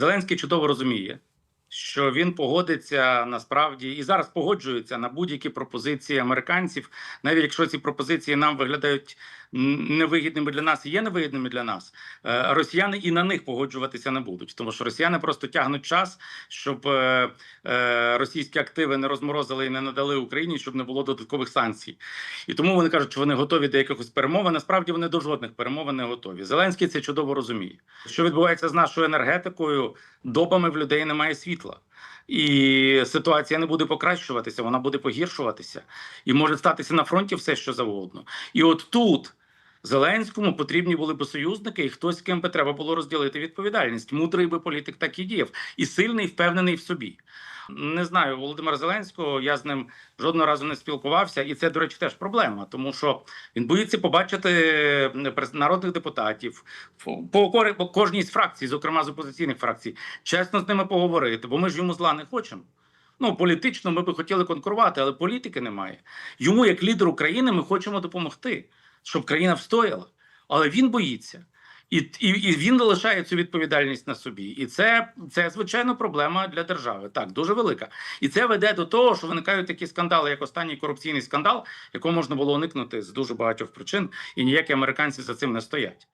Зеленський чудово розуміє, що він погодиться насправді і зараз погоджується на будь-які пропозиції американців, навіть якщо ці пропозиції нам виглядають невигідними для нас і є невигідними для нас. е, Росіяни і на них погоджуватися не будуть, тому що росіяни просто тягнуть час, щоб е, е, російські активи не розморозили і не надали Україні, щоб не було додаткових санкцій. І тому вони кажуть, що вони готові до якихось перемовин. Насправді вони до жодних перемовин не готові. Зеленський це чудово розуміє. Що відбувається з нашою енергетикою? Добами в людей немає світла. І ситуація не буде покращуватися, вона буде погіршуватися, і може статися на фронті все, що завгодно. І от тут Зеленському потрібні були би союзники, і хтось з ким би треба було розділити відповідальність. Мудрий би політик так і діяв, і сильний, і впевнений в собі. Не знаю Володимира Зеленського. Я з ним жодного разу не спілкувався, і це, до речі, теж проблема, тому що він боїться побачити народних депутатів по кожній з фракцій, зокрема з опозиційних фракцій, чесно з ними поговорити, бо ми ж йому зла не хочемо. Ну, політично ми би хотіли конкурувати, але політики немає. Йому, як лідер України, ми хочемо допомогти, щоб країна встояла. Але він боїться. І, і, і він лишає цю відповідальність на собі. І це, це звичайно проблема для держави. Так, дуже велика. І це веде до того, що виникають такі скандали, як останній корупційний скандал, якого можна було уникнути з дуже багатьох причин, і ніякі американці за цим не стоять.